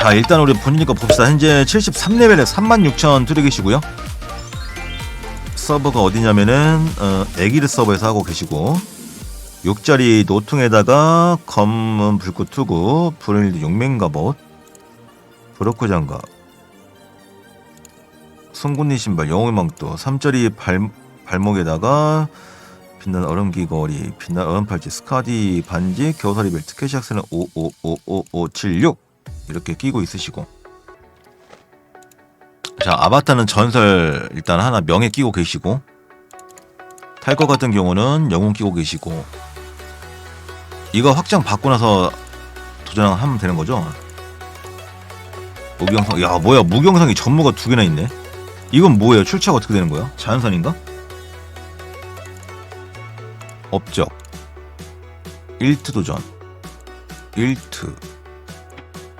자 일단 우리 본인이 거 봅시다. 현재 73레벨에 36,000 투리 계시고요. 서버가 어디냐면은 어, 에기르 서버에서 하고 계시고 6자리 노퉁에다가 검은 불꽃 투구 브레일드 용맹 갑옷 브로커 장갑 송곳니 신발 영웅의 망토 3자리 발, 발목에다가 빛나는 얼음 귀걸이 빛나는 얼음 팔찌 스카디 반지 겨우살이 벨트 캐시악스는 555556 이렇게 끼고 있으시고. 자 아바타는 전설 일단 하나 명예 끼고 계시고 탈것 같은 경우는 영웅 끼고 계시고 이거 확장 받고 나서 도전하면 되는 거죠? 무경성 야 뭐야 무경성이 전무가 두 개나 있네? 이건 뭐예요? 출처가 어떻게 되는 거야? 자연산인가? 업적. 1트 도전. 1트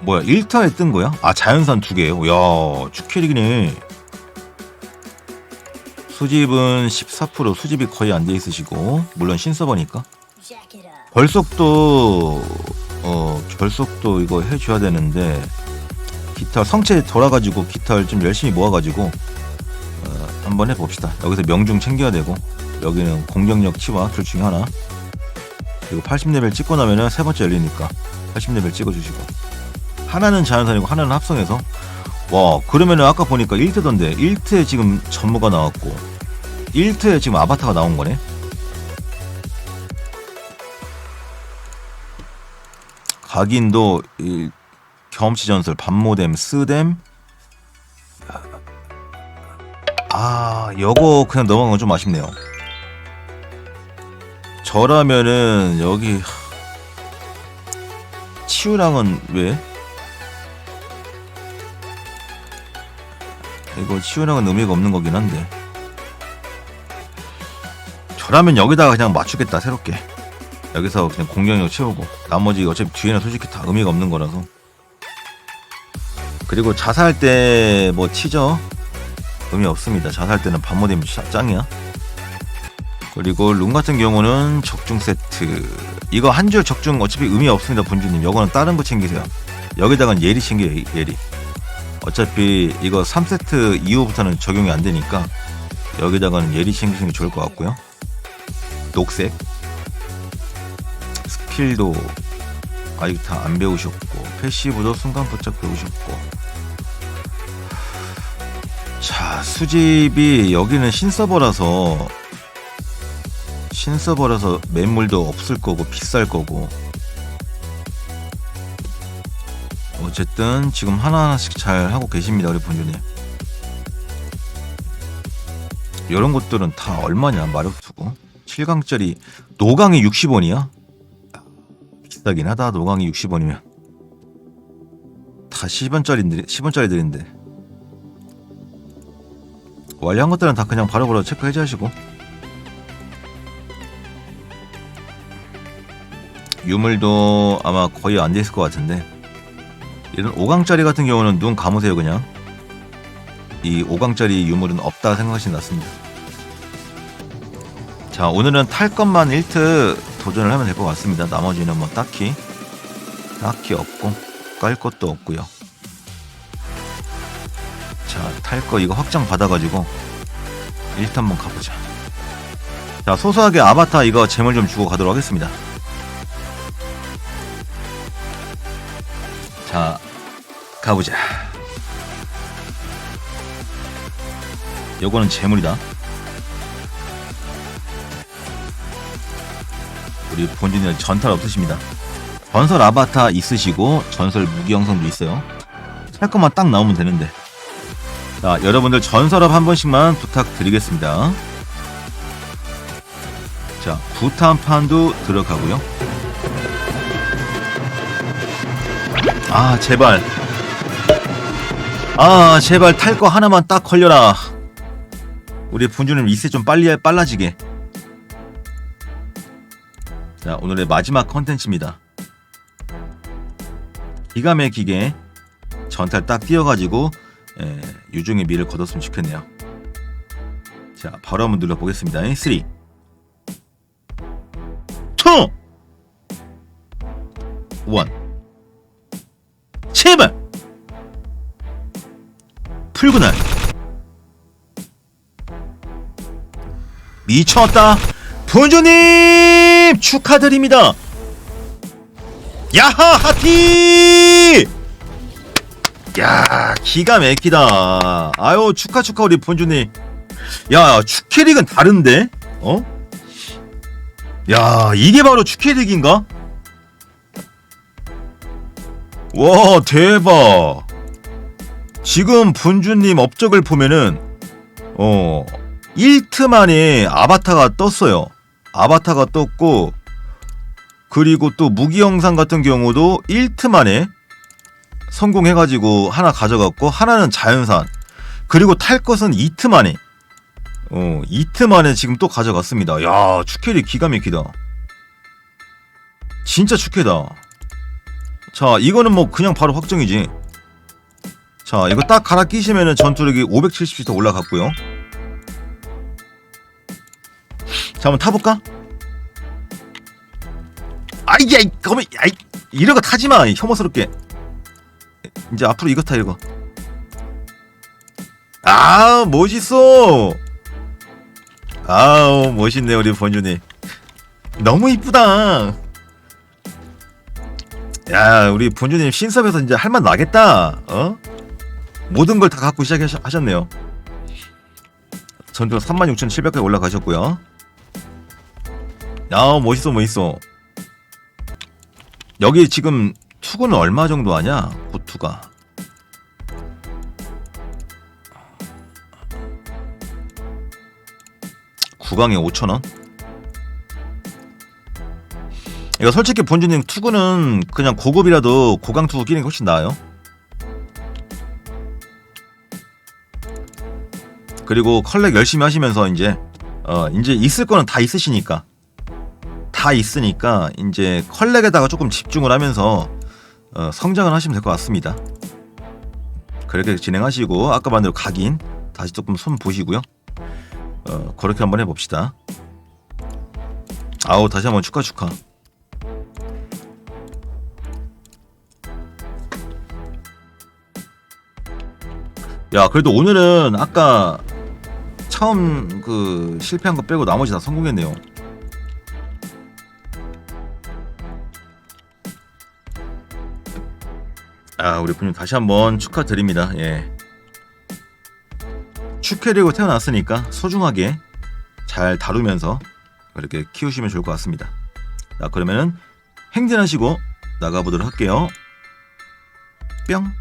뭐야 1타에 뜬 거야? 아 자연산 두 개예요? 야 주캐릭이네. 수집은 14% 수집이 거의 안 돼 있으시고 물론 신서버니까. 벌속도 어 벌속도 이거 해줘야 되는데 기타 성체 돌아가지고 기타를 좀 열심히 모아가지고 어, 한번 해봅시다. 여기서 명중 챙겨야 되고 여기는 공격력 치와 둘 중에 하나. 그리고 80레벨 찍고 나면은 세 번째 열리니까 80레벨 찍어주시고 하나는 자연산이고 하나는 합성해서. 와 그러면은 아까 보니까 1트던데. 1트에 지금 전무가 나왔고. 1트에 지금 아바타가 나온 거네. 각인도 이 경험치 전설 반모뎀 스뎀 아 여거 그냥 넘어간 건 좀 아쉽네요. 저라면은 여기 하, 치유랑은 왜? 이거 치유랑은 의미가 없는 거긴 한데. 저라면 여기다가 그냥 맞추겠다 새롭게. 여기서 그냥 공격력 채우고. 나머지 어차피 뒤에는 솔직히 다 의미가 없는 거라서. 그리고 자살 때뭐 치죠? 의미 없습니다. 자살 때는 반모뎀 짱이야. 그리고 룸 같은 경우는 적중 세트. 이거 한 줄 적중 어차피 의미 없습니다 본주님. 이거는 다른 거 챙기세요. 여기다가 예리 챙겨요 예- 예리 어차피 이거 3세트 이후부터는 적용이 안 되니까 여기다가는 예리 챙기시는 게 좋을 것 같고요. 녹색. 스킬도 아직 다 안 배우셨고 패시브도 순간 포착 배우셨고. 자 수집이 여기는 신서버라서 신서버라서 매물도 없을 거고 비쌀 거고 어쨌든 지금 하나하나씩 잘 하고 계십니다 우리 본주님. 이런 것들은 다 얼마냐 마력투고? 7강짜리 노강이 60원이야? 비싸긴 하다 노강이 60원이면. 다 10원짜리인데 10원짜리들인데. 완료한 것들은 다 그냥 바로바로 체크 해제하시고. 유물도 아마 거의 안 돼 있을 것 같은데 이런 5강짜리 같은 경우는 눈 감으세요 그냥. 이 5강짜리 유물은 없다 생각하시면 낫습니다. 자 오늘은 탈 것만 1트 도전을 하면 될 것 같습니다. 나머지는 뭐 딱히 딱히 없고 깔 것도 없고요. 자탈 거 이거 확장 받아가지고 1트 한번 가보자. 자 소소하게 아바타 이거 재물 좀 주고 가도록 하겠습니다 자 가보자. 요거는 재물이다. 우리 본진은 전탈 없으십니다. 전설 아바타 있으시고 전설 무기 형성도 있어요. 살 것만 딱 나오면 되는데. 자 여러분들 전설업 한 번씩만 부탁드리겠습니다. 자 구탄판도 들어가고요 아 제발. 아 제발 탈 거 하나만 딱 걸려라. 우리 분주님 이세 좀 빨리 빨라지게. 자 오늘의 마지막 컨텐츠입니다. 기가 막히게 전탈 딱 띄어가지고 예, 유중의 미를 거뒀으면 좋겠네요. 자 바로 한번 눌러보겠습니다. 3 2 1 제발! 풀그날 미쳤다. 본주님 축하드립니다. 야하 하티! 야 기가 막히다. 아유 축하 축하 우리 본주님. 야 축캐릭은 다른데? 어? 야 이게 바로 축캐릭인가? 와 대박. 지금 본주님 업적을 보면은 어 1트 만에 아바타가 떴어요. 아바타가 떴고 그리고 또 무기 영상 같은 경우도 1트 만에 성공해가지고 하나 가져갔고 하나는 자연산. 그리고 탈 것은 2트 만에 어 2트 만에 지금 또 가져갔습니다. 야 축캐리 기가 막히다. 진짜 축캐다 자 이거는 뭐 그냥 바로 확정이지. 자 이거 딱 갈아 끼시면은 전투력이 570씩 더 올라갔고요. 자 한번 타볼까? 아이야 거미 아이 거 타지마 혐오스럽게. 이제 앞으로 이거 타 이거. 아 멋있어. 아우 멋있네 우리 본주님 너무 이쁘다 야 우리 본주님 신섭에서 이제 할 맛 나겠다. 어? 모든 걸 다 갖고 시작하셨네요. 전투가 36,700까지 올라가셨고요. 야 멋있어 멋있어. 여기 지금 투구는 얼마 정도 하냐? 고투가. 구강에 5천원 이거 솔직히 본주님 투구는 그냥 고급이라도 고강 투구 끼는 게 훨씬 나아요 그리고 컬렉 열심히 하시면서 이제 어 이제 있을 거는 다 있으시니까 다 있으니까 이제 컬렉에다가 조금 집중을 하면서 어, 성장을 하시면 될 것 같습니다. 그렇게 진행하시고 아까 말대로 각인 다시 조금 손 보시고요. 어, 그렇게 한번 해봅시다. 아우 다시 한번 축하 축하. 야 그래도 오늘은 아까 처음 그 실패한 거 빼고 나머지 다 성공했네요. 아 우리 분님 다시 한번 축하드립니다. 예. 축해리고 태어났으니까 소중하게 잘 다루면서 그렇게 키우시면 좋을 것 같습니다. 자 그러면은 행진하시고 나가보도록 할게요. 뿅.